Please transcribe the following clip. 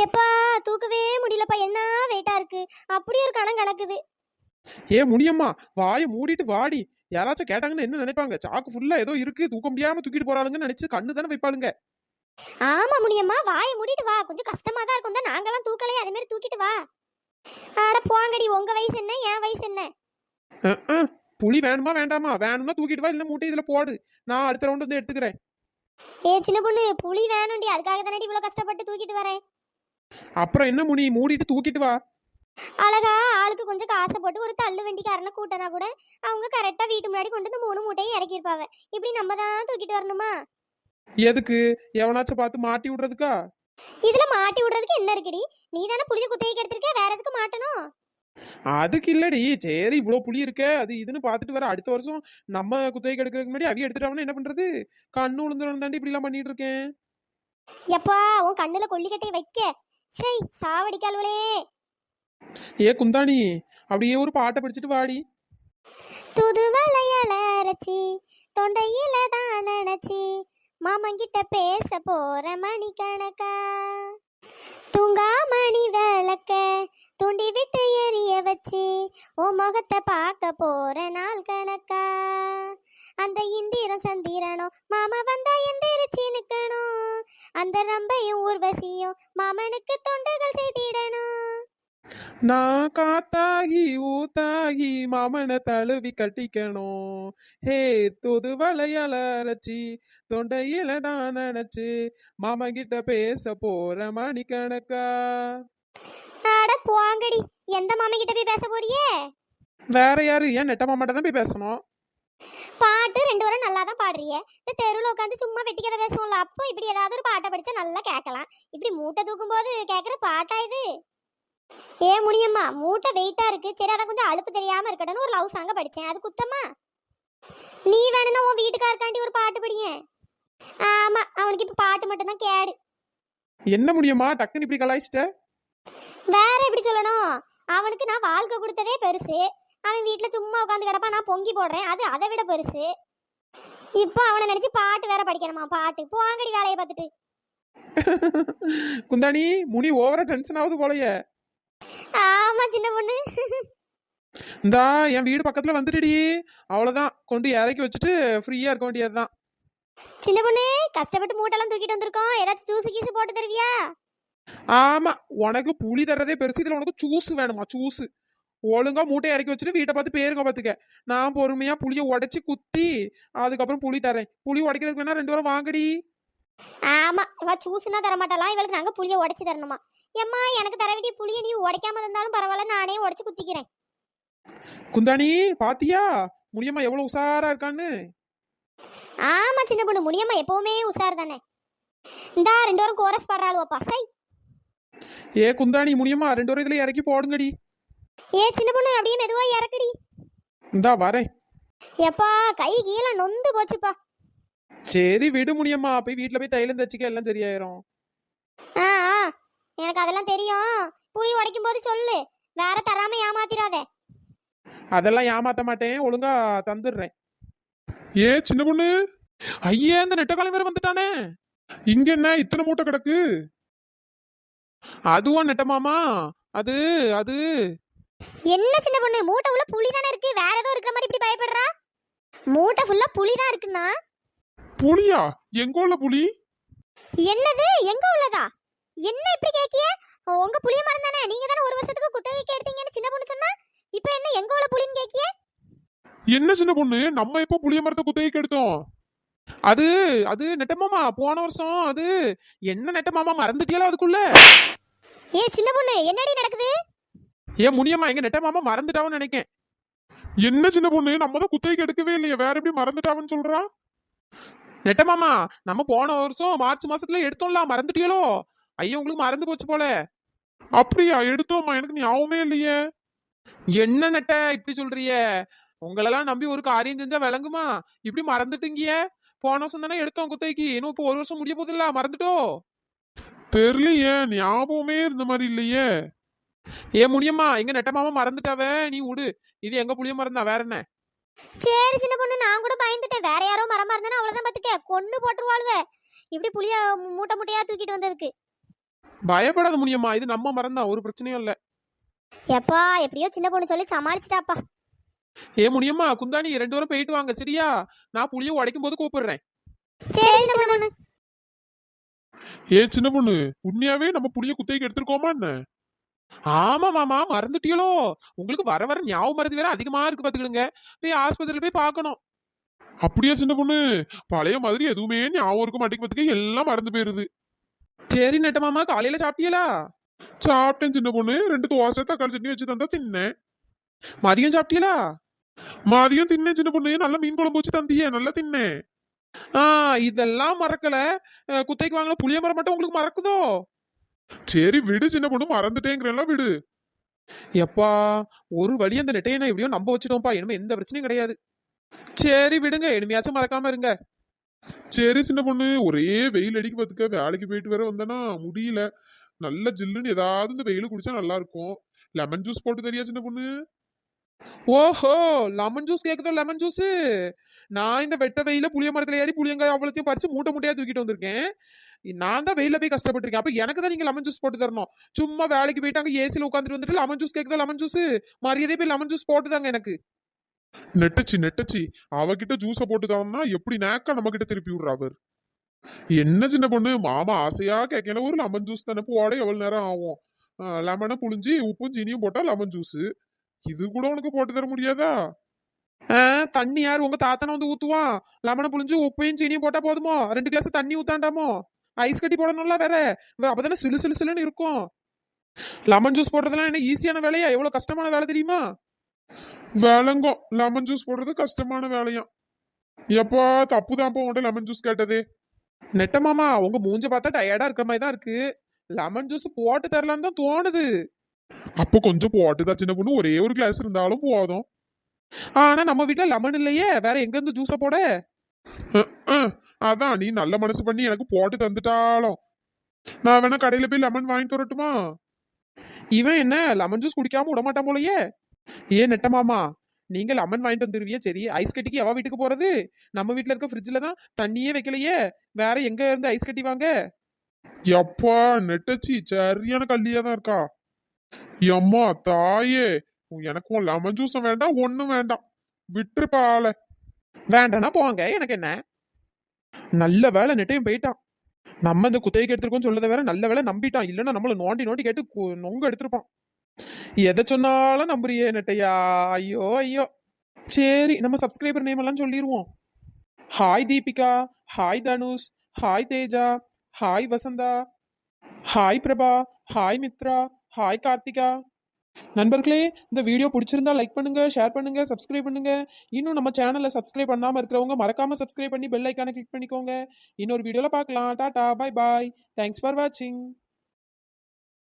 எப்பா தூக்கவே முடியலப்பா. என்ன வெயிட்டா இருக்கு? அப்படி ஒரு கணம் கணக்குது ஏ முடியம்மா. வாயை மூடிட்டு வாடி. யாராச்சும் கேட்டாங்கன்னு என்ன நினைப்பாங்க? சாக்கு ஃபுல்லா ஏதோ இருக்கு. தூக்க முடியாம தூக்கிட்டு போறாளுங்கன்னு நினைச்சு கண்ணு தானே வைப்பாளுங்க. ஆமா முடியம்மா. வாயை மூடிட்டு வா. கொஞ்சம் கஷ்டமா தான் இருக்கும். தான் நாங்கெல்லாம் தூக்கலையே. அதே மாதிரி தூக்கிட்டு வா. ஆட போங்கடி. உங்க வயசு என்ன? என் வயசு என்ன. புளி வேணுமா வேண்டாமா? வேணும்னா தூக்கிட்டு வா. இல்ல மூட்டை இதுல போடு. நான் அடுத்த ரவுண்ட் வந்து எடுத்துக்கிறேன். ஏ சின்ன பொண்ணு. புளி வேணும்டி. அதுக்காக தானடி இவ்வளவு கஷ்டப்பட்டு தூக்கிட்டு வரேன். அப்புறம் என்ன முனி? மூடிட்டு தூக்கிட்டு வா. அழகா ஆளுக்கு கொஞ்சம் காசை போட்டு ஒரு தள்ளு வண்டிக்காரனை கூட்டனா கூட அவங்க கரெக்டா வீட்டு முன்னாடி கொண்டு வந்து மூணு மூட்டையும் இறக்கியிருப்பாவ. இப்படி நம்ம தான் தூக்கிட்டு வரணுமா? எதுக்கு? எவனாச்சும் பார்த்து மாட்டி விடுறதுக்கா? இதுல மாட்டி விடுறதுக்கு என்ன இருக்குடி? நீ தானே புளிய குத்தைக்கு எடுத்திருக்க வேற எதுக்கு மாட்டணும்? அதுக்கு இல்லடி. சரி இவ்வளோ புளி இருக்கே அது இதுன்னு பார்த்துட்டு வர. அடுத்த வருஷம் நம்ம குத்தகை எடுக்கிறதுக்கு முன்னாடி அவிய எடுத்துட்டாங்கன்னா என்ன பண்றது? கண்ணு உளுந்துடும் தாண்டி இப்படி எல்லாம் பண்ணிட்டு இருக்கேன். எப்பா உன் கண்ணுல கொல்லிக்கட்டையை வைக்க. சை சாவடிக்கால்வளே ஏ குந்தாணி அப்படியே ஒரு பாட்டை படிச்சுட்டு வாடி. துது வளையல அரைச்சி தொண்டையில தான் நினைச்சி மாமங்கிட்ட பேச போற மணி கணக்கா. தூங்கா மணி விளக்க தூண்டி விட்டு எரிய வச்சு உன் முகத்தை பார்க்க போற நாள் கணக்கா. அந்த இந்திரம் சந்திரனும் மாமா வந்தா நிக்கணும் அந்த ரம்பையும் ஊர்வசியும் மாமனுக்கு தொண்டுகள் செய்திடணும். நான் காத்தாகி ஊத்தாகி மாமனை தழுவி கட்டிக்கணும். ஹே தொது வளையல அரைச்சி தொண்டையில தான் நினைச்சு மாமா கிட்ட பேச போற மணிக்கணக்கா அட போங்கடி எந்த மாமா கிட்ட போய் பேச போறியே? வேற யாரு? ஏன் நெட்ட மாமாட்ட தான் போய் பேசணும்? பாட்டு ரெண்டு வாரம் நல்லா தான் பாடுறிய இந்த தெருவில் உட்காந்து சும்மா வெட்டி கதை பேசுவோம்ல அப்போ இப்படி ஏதாவது ஒரு பாட்டை படிச்சா நல்லா கேட்கலாம். இப்படி மூட்டை தூக்கும் போது கேட்குற பாட்டா இது? ஏ முடியம்மா மூட்டை வெயிட்டா இருக்கு. சரி அதான் கொஞ்சம் அலுப்பு தெரியாம இருக்கட்டும்னு ஒரு லவ் சாங்க படிச்சேன். அது குத்தமா? நீ வேணும்னா உன் வீட்டுக்காரக்காண்டி ஒரு பாட்டு படியேன் ஆமா அவனுக்கு இப்ப பாட்டு மட்டும்தான் கேடு. என்ன முடியுமா டக்குன்னு இப்படி கலாய்ச்சிட்ட? வேற எப்படி சொல்லணும்? அவனுக்கு நான் வாழ்க்கை கொடுத்ததே பெருசு. அவன் வீட்ல சும்மா உட்காந்து கிடப்பான். நான் பொங்கி போடுறேன். அது அதை விட பெருசு. இப்போ அவனை நினைச்சு பாட்டு வேற படிக்கணுமா? பாட்டு. போங்கடி வேலையை பார்த்துட்டு. குந்தாணி முனி ஓவரா டென்ஷன் ஆகுது போலயே. ஆமா சின்ன பொண்ணு. இந்தா என் வீடு பக்கத்துல வந்துடுடி. அவ்வளவுதான். கொண்டு இறக்கி வச்சுட்டு ஃப்ரீயா இருக்க வேண்டியதுதான். சின்ன பொண்ணு கஷ்டப்பட்டு மூட்டெல்லாம் தூக்கிட்டு வந்திருக்கோம். ஏதாச்சும் ஜூஸ் கீஸ் போட்டு தருவியா? ஆமா உனக்கு புளி தர்றதே பெருசு. இதுல உனக்கு ஜூஸ் வேணுமா? ஜூஸ் ஒழுங்கா மூட்டை இறக்கி வச்சுட்டு வீட்டை பார்த்து பேருங்க பாத்துக்க நான் பொறுமையா புளிய உடைச்சு குத்தி அதுக்கப்புறம் புளி தரேன். புளி உடைக்கிறதுக்கு வேணா ரெண்டு வாரம் வாங்கடி. ஆமா இவ ஜூஸ்னா தர மாட்டாலாம் இவளுக்கு நாங்க புளிய உடைச்சு தரணுமா? எம்மா எனக்கு தர வேண்டிய புளிய நீ உடைக்காம இருந்தாலும் பரவாயில்ல நானே உடைச்சு குத்திக்கிறேன். குந்தாணி பாத்தியா? முடியம்மா எவ்வளவு உஷாரா இருக்கான்னு. ஆமா சின்ன பொண்ணு முடியம்மா எப்பவுமே உஷார் தானே. இந்தா ரெண்டு வாரம் கோரஸ் பாடுறாளுவோ பசை ஏ குந்தாணி முடியுமா ரெண்டு வாரம் இதுல இறக்கி போடுங்கடி. ஏ சின்ன பொண்ணு அப்படியே மெதுவா இறக்குடி. இந்தா வரேன். எப்பா கை கீழே நொந்து போச்சுப்பா. சரி விடு முடியுமா போய் வீட்டுல போய் தைலம் தச்சுக்க எல்லாம் சரியாயிரும். ஆ ஆ, எனக்கு அதெல்லாம் தெரியும். புளி உடைக்கும் போது சொல்லு. வேற தராம ஏமாத்திராத. அதெல்லாம் ஏமாத்த மாட்டேன். ஒழுங்கா தந்துடுறேன். ஏ சின்ன பொண்ணு. ஐயே அந்த நெட்டக்காலம் வேற வந்துட்டானே. இங்க என்ன இத்தனை மூட்டை கிடக்கு? அதுவா நெட்டமாமா அது அது. என்ன சின்ன பொண்ணு? மூட்டை உள்ள புளி தானே இருக்கு. வேற ஏதோ இருக்கிற மாதிரி இப்படி பயப்படுறா? மூட்டை ஃபுல்லா புளி தான் இருக்குன்னா புலியா? எங்க உள்ள புலி? என்னது? எங்க உள்ளதா? என்ன இப்படி கேக்கிய உங்க புளிய மரம் தானே. நீங்க தானே ஒரு வருஷத்துக்கு குத்தகைக்கு எடுத்தீங்கன்னு சின்ன பொண்ணு சொன்னா? இப்போ என்ன எங்க உள்ள புளின்னு கேக்கிய என்ன சின்ன பொண்ணு? நம்ம எப்போ புளிய மரத்தை குத்தகைக்கு எடுத்தோம்? அது அது நெட்டமாமா போன வருஷம் அது. என்ன நெட்டமாமா மறந்துட்டியாலோ அதுக்குள்ள? ஏ சின்ன பொண்ணு என்னடி நடக்குது? ஏன் முடியமா எங்க நெட்டமாமா மறந்துட்டாவன்னு நினைக்கேன். என்ன சின்ன பொண்ணு நம்ம தான் குத்தகைக்கு எடுக்கவே இல்லையே வேற எப்படி மறந்துட்டாவன்னு சொல்றா? நெட்டமாமா நம்ம போன வருஷம் மார்ச் மாசத்துல எடுத்தோம்ல மறந்துட்டியலோ? ஐயோ உங்களுக்கு மறந்து போச்சு போல. அப்படியா எடுத்தோம்மா எனக்கு ஞாபகமே இல்லையே. என்ன நெட்ட இப்படி சொல்றிய? உங்களெல்லாம் நம்பி ஒரு காரியம் செஞ்சா விளங்குமா? இப்படி மறந்துட்டீங்க? போன வருஷம் தானே எடுத்தோம் குத்தகைக்கு இன்னும் இப்போ ஒரு வருஷம் முடிய போதில்ல மறந்துட்டோ? தெரியலையே ஞாபகமே இருந்த மாதிரி இல்லையே. ஏ முடியுமா? எங்க நெட்டமாமா மறந்துட்டாவ? நீ விடு இது எங்க புளிய மறந்தா வேற என்ன? சரி சின்ன பொண்ணு. நான் கூட பயந்துட்டேன். வேற யாரோ மரமா இருந்தா அவ்வளவுதான் பாத்துக்க. கொன்னு போட்டுருவாளுவ. இப்படி புளிய மூட்டை மூட்டையா தூக்கிட்டு வந்ததுக்கு. பயப்படாத முடியுமா? இது நம்ம மரம் தான். ஒரு பிரச்சனையும் இல்ல. எப்பா எப்படியோ சின்ன பொண்ணு சொல்லி சமாளிச்சிட்டாப்பா. ஏ முடியுமா? குந்தாணி ரெண்டு பேரும் போயிட்டு வாங்க. சரியா? நான் புளிய உடைக்கும் போது கூப்பிடுறேன். சரி சின்ன பொண்ணு. ஏ சின்ன பொண்ணு. உண்மையாவே நம்ம புளிய குத்தைக்கு எடுத்திருக்கோமா என்ன? ஆமா மாமா மறந்துட்டீங்களோ உங்களுக்கு வர வர ஞாபகம் மறதி வேற அதிகமா இருக்கு பாத்துக்கிடுங்க. போய் ஆஸ்பத்திரியில போய் பார்க்கணும் அப்படியா சின்ன பொண்ணு? பழைய மாதிரி எதுவுமே ஞாபகம் இருக்க மாட்டேங்குது எல்லாம் மறந்து போயிருது. சரி நெட்ட மாமா காலையில சாப்பிட்டீங்களா சாப்பிட்டேன் சின்ன பொண்ணு. ரெண்டு தோசை தக்காளி சட்னி வச்சு தந்தா தின்னேன். மதியம் சாப்பிட்டீங்களா மதியம் தின்னேன் சின்ன பொண்ணு. நல்ல மீன் குழம்பு வச்சு தந்தியே நல்லா தின்னேன். ஆ இதெல்லாம் மறக்கல. குத்தைக்கு வாங்கின புளிய மரம் மட்டும் உங்களுக்கு மறக்குதோ? சரி விடு சின்ன பொண்ணு. மறந்துட்டேங்கிறெல்லாம் விடு. எப்பா ஒரு வழி அந்த நெட்டையனை எப்படியோ நம்ப வச்சிட்டோம்ப்பா. இனிமே எந்த பிரச்சனையும் கிடையாது. சரி விடுங்க. இனிமையாச்சும் மறக்காம இருங்க. சரி சின்ன பொண்ணு. ஒரே வெயில் அடிக்க பார்த்துக்க. வேலைக்கு போயிட்டு வர வந்தேன்னா முடியல. நல்ல ஜில்லுன்னு ஏதாவது இந்த வெயில் குடிச்சா நல்லா இருக்கும் லெமன் ஜூஸ் போட்டு தெரியா சின்ன பொண்ணு? ஓஹோ! லெமன் ஜூஸ் கேக்குதோ லெமன் ஜூஸ்? நான் இந்த வெட்ட வெயில புளிய மரத்துல ஏறி புளியங்காய் அவ்வளோத்தையும் பறிச்சு மூட்டை மூட்டையா தூக்கிட்டு வந்திருக்கேன். நான் தான் வெயில போய் கஷ்டப்பட்டிருக்கேன். அப்ப எனக்கு தான் நீங்க லெமன் ஜூஸ் போட்டு தரணும். சும்மா வேலைக்கு போயிட்டு அங்க ஏசில உட்காந்துட்டு வந்துட்டு லெமன் ஜூஸ் கேக்குதோ லெமன் ஜூஸ் மரியாதை போய் லெமன் ஜூஸ் போட்டு தாங்க எனக்கு. நெட்டச்சி நெட்டச்சி. அவகிட்ட ஜூஸ போட்டு தான்னா எப்படி நேக்கா நம்ம கிட்ட திருப்பி விடுறா அவர்? என்ன சின்ன பொண்ணு? மாமா ஆசையா கேட்கல ஒரு லெமன் ஜூஸ் தானே போட எவ்வளவு நேரம் ஆகும்? லெமனை புழிஞ்சி உப்பும் சீனியும் போட்டா லெமன் ஜூஸ் இது கூட உனக்கு போட்டு தர முடியாதா? தண்ணி யார்? உங்க தாத்தனை வந்து ஊத்துவான். லெமனை புழிஞ்சு உப்பையும் சீனியும் போட்டா போதுமோ? ரெண்டு கிளாஸ் தண்ணி ஊத்தாண்டாமோ? ஐஸ் கட்டி போடணும்ல வேற. வேற அப்பதானே சிலு சிலு சிலுன்னு இருக்கும். லெமன் ஜூஸ் போடுறதுலாம் என்ன ஈஸியான வேலையா? எவ்வளோ கஷ்டமான வேலை தெரியுமா? வேலைங்கோ லெமன் ஜூஸ் போடுறது கஷ்டமான வேலையா? எப்பா தப்பு தான் உங்கள்ட்ட லெமன் ஜூஸ் கேட்டது. நெட்ட மாமா உங்க மூஞ்ச பார்த்தா டயர்டா இருக்கிற மாதிரி தான் இருக்கு. லெமன் ஜூஸ் போட்டு தரலான்னு தான் தோணுது. அப்போ கொஞ்சம் போட்டுதான் சின்ன பொண்ணு. ஒரே ஒரு கிளாஸ் இருந்தாலும் போதும். ஆனா நம்ம வீட்டில் லெமன் இல்லையே. வேற எங்க இருந்து ஜூஸ போட? அதான் நீ நல்ல மனசு பண்ணி எனக்கு போட்டு தந்துட்டாலும். நான் வேணா கடையில போய் லெமன் வாங்கிட்டு வரட்டுமா? இவன் என்ன லெமன் ஜூஸ் குடிக்காம விட மாட்டான் போலயே ஏன் நெட்டமாமா நீங்க லெமன் வாங்கிட்டு வந்துருவியே சரி ஐஸ் கட்டிக்கு எவ வீட்டுக்கு போறது? நம்ம வீட்டுல இருக்க ஃப்ரிட்ஜ்ல தான் தண்ணியே வைக்கலையே வேற எங்க இருந்து ஐஸ் கட்டி வாங்க? எப்பா நெட்டச்சி சரியான கல்லியா தான் இருக்கா? எம்மா தாயே எனக்கும் லெமன் ஜூஸும் வேண்டாம் ஒண்ணும் வேண்டாம். விட்டுருப்பா ஆள போங்க எனக்கு என்ன? நல்ல வேலை நெட்டையும் போயிட்டான். நம்ம இந்த குத்தகைக்கு எடுத்துருக்கோம்னு சொல்லத வேற நல்ல வேலை நம்பிட்டான். இல்லைன்னா நம்மள நோண்டி நோண்டி கேட்டு நொங்க எடுத்திருப்பான். எதை சொன்னாலும் நம்புறியே நெட்டையா ஐயோ? ஐயோ சரி நம்ம சப்ஸ்கிரைபர் நேம் எல்லாம் சொல்லிடுவோம் hi Deepika hi Dhanush hi Teja hi Vasantha hi Prabha hi Mithra hi Karthika. நண்பர்களே இந்த வீடியோ பிடிச்சிருந்தா லைக் பண்ணுங்க ஷேர் பண்ணுங்க சப்ஸ்கிரைப் பண்ணுங்க. இன்னும் நம்ம சேனலை சப்ஸ்கிரைப் பண்ணாம இருக்கிறவங்க மறக்காம சப்ஸ்கிரைப் பண்ணி பெல் ஐக்கானை கிளிக் பண்ணிக்கோங்க. இன்னொரு வீடியோவில் பார்க்கலாம். Tata bye bye thanks for வாட்சிங்